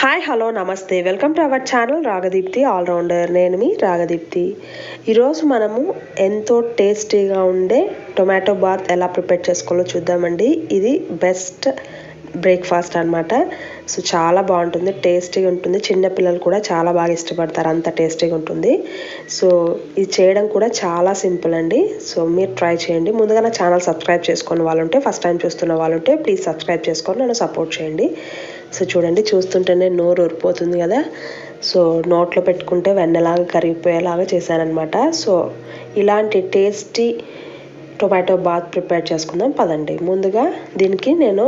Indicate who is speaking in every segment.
Speaker 1: Hi hello నమస్తే. Welcome to our channel Ragadeepthi allrounder నేను మీ రాగదీప్తి ఈరోజు మనము ఎంతో టేస్టీగా ఉండే టొమాటో బాత్ ఎలా ప్రిపేర్ చేసుకోవాలో చూద్దామండి. ఇది బెస్ట్ బ్రేక్ఫాస్ట్ అన్నమాట. సో చాలా బాగుంటుంది టేస్టీగా ఉంటుంది. చిన్నపిల్లలు కూడా చాలా బాగా ఇష్టపడతారు అంత టేస్టీగా ఉంటుంది. సో ఇది చేయడం కూడా చాలా సింపుల్ అండి. సో మీరు ట్రై చేయండి. ముందుగా నా ఛానల్ సబ్స్క్రైబ్ చేసుకున్న వాళ్ళు ఉంటే ఫస్ట్ టైం చూస్తున్న వాళ్ళు ఉంటే ప్లీజ్ సబ్స్క్రైబ్ చేసుకొని నన్ను సపోర్ట్ చేయండి. సో చూడండి చూస్తుంటేనే నోరు ఊరిపోతుంది కదా. సో నోట్లో పెట్టుకుంటే వెన్నలాగా కరిగిపోయేలాగా చేశానమాట సో ఇలాంటి టేస్టీ టొమాటో బాత్ ప్రిపేర్ చేసుకుందాం. పదండి. ముందుగా దీనికి నేను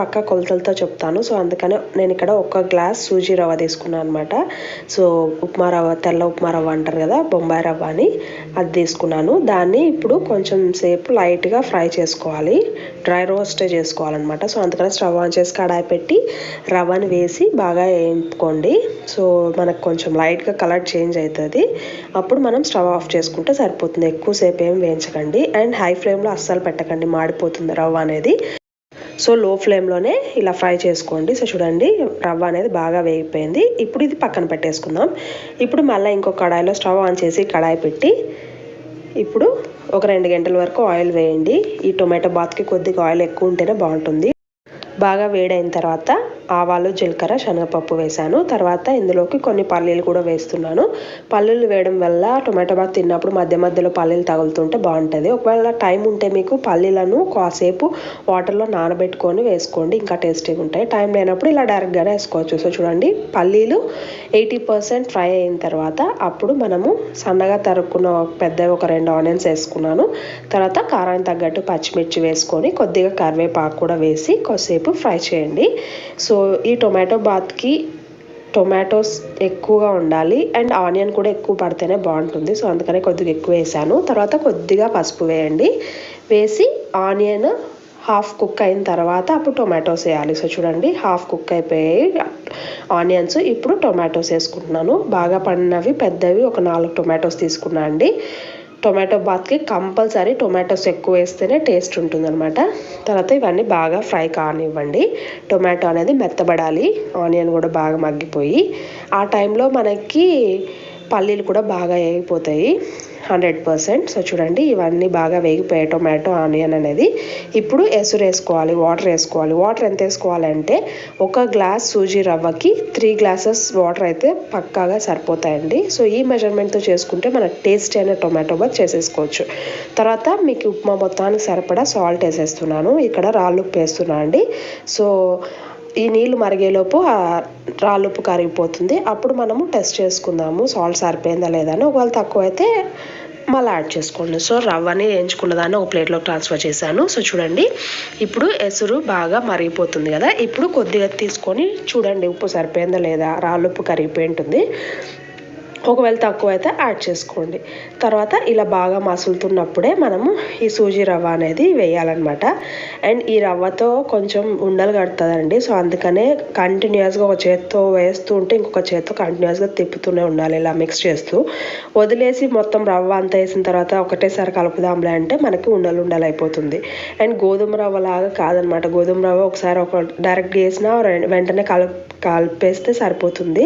Speaker 1: పక్క కొలతలతో చెప్తాను. సో అందుకనే నేను ఇక్కడ ఒక గ్లాస్ సూజీ రవ్వ తీసుకున్నాను అనమాట సో ఉప్మా రవ్వ తెల్ల ఉప్మా రవ్వ అంటారు కదా బొంబాయి రవ్వ అని అది తీసుకున్నాను. దాన్ని ఇప్పుడు కొంచెం సేపు లైట్గా ఫ్రై చేసుకోవాలి. డ్రై రోస్ట్ చేసుకోవాలన్నమాట. సో అందుకని స్టవ్ ఆన్ చేసి కడాయి పెట్టి రవ్వని వేసి బాగా వేయించుకోండి సో మనకు కొంచెం లైట్గా కలర్ చేంజ్ అవుతుంది అప్పుడు మనం స్టవ్ ఆఫ్ చేసుకుంటే సరిపోతుంది. ఎక్కువసేపు ఏం వేయించకండి. అండ్ హై ఫ్లేమ్లో అస్సలు పెట్టకండి. మాడిపోతుంది రవ్వ అనేది. సో లో ఫ్లేమ్లోనే ఇలా ఫ్రై చేసుకోండి. సో చూడండి రవ్వ అనేది బాగా వేగిపోయింది. ఇప్పుడు ఇది పక్కన పెట్టేసుకుందాం. ఇప్పుడు మళ్ళీ ఇంకో కడాయిలో స్టవ్ ఆన్ చేసి కడాయి పెట్టి ఇప్పుడు ఒక రెండు గంటల వరకు ఆయిల్ వేయండి. ఈ టొమాటో బాత్కి కొద్దిగా ఆయిల్ ఎక్కువ ఉంటేనే బాగుంటుంది. బాగా వేడైన తర్వాత ఆవాలు జీలకర్ర శనగపప్పు వేశాను. తర్వాత ఇందులోకి కొన్ని పల్లీలు కూడా వేస్తున్నాను. పల్లీలు వేయడం వల్ల టొమాటో బాత్ తిన్నప్పుడు మధ్య మధ్యలో పల్లీలు తగులుతుంటే బాగుంటుంది. ఒకవేళ టైం ఉంటే మీకు పల్లీలను కాసేపు వాటర్లో నానబెట్టుకొని వేసుకోండి. ఇంకా టేస్టీగా ఉంటాయి. టైం లేనప్పుడు ఇలా డైరెక్ట్గానే వేసుకోవచ్చు. సో చూడండి పల్లీలు ఎయిటీ పర్సెంట్ ఫ్రై అయిన తర్వాత అప్పుడు మనము సన్నగా తరుక్కున్న పెద్ద ఒక రెండు ఆనియన్స్ వేసుకున్నాను. తర్వాత కారానికి తగ్గట్టు పచ్చిమిర్చి వేసుకొని కొద్దిగా కరివేపాకు కూడా వేసి కొద్దిసేపు ఫ్రై చేయండి. సో సో ఈ టొమాటో బాత్కి టొమాటోస్ ఎక్కువగా ఉండాలి. అండ్ ఆనియన్ కూడా ఎక్కువ పడితేనే బాగుంటుంది. సో అందుకనే కొద్దిగా ఎక్కువ వేసాను. తర్వాత కొద్దిగా పసుపు వేయండి. వేసి ఆనియన్ హాఫ్ కుక్ అయిన తర్వాత అప్పుడు టొమాటోస్ వేయాలి. సో చూడండి హాఫ్ కుక్ అయిపోయాయి. ఆనియన్స్ ఇప్పుడు టొమాటోస్ వేసుకుంటున్నాను. బాగా పడినవి పెద్దవి ఒక నాలుగు టొమాటోస్ తీసుకున్నా అండి. టొమాటో బాత్కి కంపల్సరీ టొమాటోస్ ఎక్కువ వేస్తేనే టేస్ట్ ఉంటుందన్నమాట. తర్వాత ఇవన్నీ బాగా ఫ్రై కానివ్వండి. టొమాటో అనేది మెత్తబడాలి. ఆనియన్ కూడా బాగా మగ్గిపోయి. ఆ టైంలో మనకి పల్లీలు కూడా బాగా వేగిపోతాయి హండ్రెడ్ పర్సెంట్. సో చూడండి ఇవన్నీ బాగా వేగిపోయాయి టొమాటో ఆనియన్ అనేది ఇప్పుడు ఎసురు వేసుకోవాలి వాటర్ వేసుకోవాలి. వాటర్ ఎంత వేసుకోవాలంటే ఒక గ్లాస్ సూజీ రవ్వకి త్రీ గ్లాసెస్ వాటర్ అయితే పక్కాగా సరిపోతాయండి. సో ఈ మెజర్మెంట్తో చేసుకుంటే మన టేస్ట్ అయిన టొమాటో బాత్ చేసేసుకోవచ్చు. తర్వాత మీకు ఉప్మా మొత్తానికి సరిపడా సాల్ట్ వేసేస్తున్నాను. ఇక్కడ రాళ్ళు వేస్తున్నా అండి. సో ఈ నీళ్ళు మరిగేలోపు ఆ రాళ్ళుప్పు కరిగిపోతుంది. అప్పుడు మనము టెస్ట్ చేసుకుందాము సాల్ట్ సరిపోయిందా లేదా అని. ఒకవేళ తక్కువ అయితే మళ్ళీ యాడ్ చేసుకోండి. సో రవ్వని వేయించుకున్న దాన్ని ఒక ప్లేట్లోకి ట్రాన్స్ఫర్ చేశాను. సో చూడండి ఇప్పుడు ఎసురు బాగా మరిగిపోతుంది కదా. ఇప్పుడు కొద్దిగా తీసుకొని చూడండి ఉప్పు సరిపోయిందా లేదా? రాళ్ళు ఉప్పు కరిగిపోయి ఉంటుంది. ఒకవేళ తక్కువ అయితే యాడ్ చేసుకోండి. తర్వాత ఇలా బాగా మసులుతున్నప్పుడే మనము ఈ సూజీ రవ్వ అనేది వేయాలన్నమాట. అండ్ ఈ రవ్వతో కొంచెం ఉండలు కడుతుందండి. సో అందుకనే కంటిన్యూస్గా ఒక చేత్తో వేస్తూ ఉంటే ఇంకొక చేత్తో కంటిన్యూస్గా తిప్పుతూనే ఉండాలి ఇలా మిక్స్ చేస్తూ. వదిలేసి మొత్తం రవ్వ అంతా వేసిన తర్వాత ఒకటేసారి కలుపుదాంలే అంటే మనకి ఉండలు ఉండలు అయిపోతుంది అండ్ గోధుమ రవ్వ లాగా కాదనమాట గోధుమ రవ్వ ఒకసారి ఒక డైరెక్ట్ వేసినా వెంటనే కలుపు కలిపేస్తే సరిపోతుంది.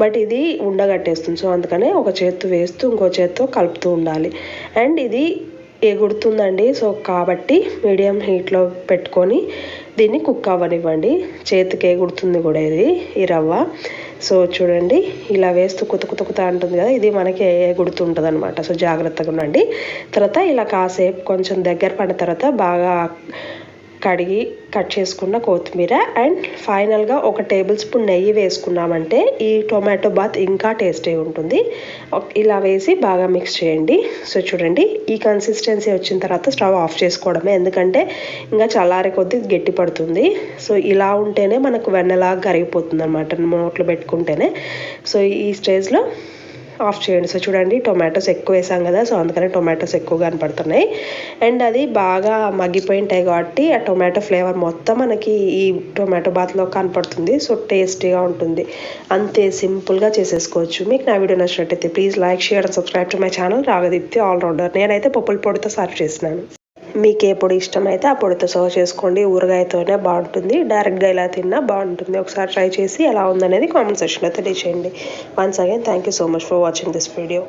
Speaker 1: బట్ ఇది ఉండగట్టేస్తుంది. సో అందుకనే ఒక చేత్తో వేస్తూ ఇంకో చేత్తో కలుపుతూ ఉండాలి. అండ్ ఇది ఎగుడుతుందండి సో కాబట్టి మీడియం హీట్లో పెట్టుకొని దీన్ని కుక్ అవ్వనివ్వండి. చేతికి ఎగుడుతుంది కూడా ఇది ఈ రవ్వ. సో చూడండి ఇలా వేస్తూ కుత కుత కుత అంటుంది కదా ఇది మనకి ఎగుడుతుంటుంది అనమాట సో జాగ్రత్తగా ఉండండి. తర్వాత ఇలా కాసేపు కొంచెం దగ్గర పడిన తర్వాత బాగా కడిగి కట్ చేసుకున్న కొత్తిమీర అండ్ ఫైనల్గా ఒక టేబుల్ స్పూన్ నెయ్యి వేసుకున్నామంటే ఈ టొమాటో బాత్ ఇంకా టేస్టీ ఉంటుంది. ఇలా వేసి బాగా మిక్స్ చేయండి. సో చూడండి ఈ కన్సిస్టెన్సీ వచ్చిన తర్వాత స్టవ్ ఆఫ్ చేసుకోవడమే. ఎందుకంటే ఇంకా చల్లారే కొద్దీ గట్టి పడుతుంది. సో ఇలా ఉంటేనే మనకు వెన్నలాగా కరిగిపోతుంది అనమాట నోట్లో పెట్టుకుంటేనే. సో ఈ స్టేజ్లో ఆఫ్ చేయండి. సో చూడండి టొమాటోస్ ఎక్కువ వేసాం కదా సో అందుకని టొమాటోస్ ఎక్కువ కనపడుతున్నాయి. అండ్ అది బాగా మగ్గిపోయింటాయి కాబట్టి ఆ టొమాటో ఫ్లేవర్ మొత్తం మనకి ఈ టొమాటో బాత్లో కనపడుతుంది. సో టేస్టీగా ఉంటుంది. అంతే సింపుల్గా చేసేసుకోవచ్చు. మీకు నా వీడియో నచ్చినట్టయితే please like share and subscribe to my channel. Ragadeepthi allrounder. నేనైతే పప్పుల పొడితో సర్వ్ చేసినాను మీకు ఏ పొడి ఇష్టమైతే ఆ పొడితో సర్వ్ చేసుకోండి. ఊరగాయతోనే బాగుంటుంది. డైరెక్ట్గా ఇలా తిన్నా బాగుంటుంది. ఒకసారి ట్రై చేసి ఎలా ఉందనేది కామెంట్ సెక్షన్లో తెలియచేయండి. Once again thank you so much for watching this video.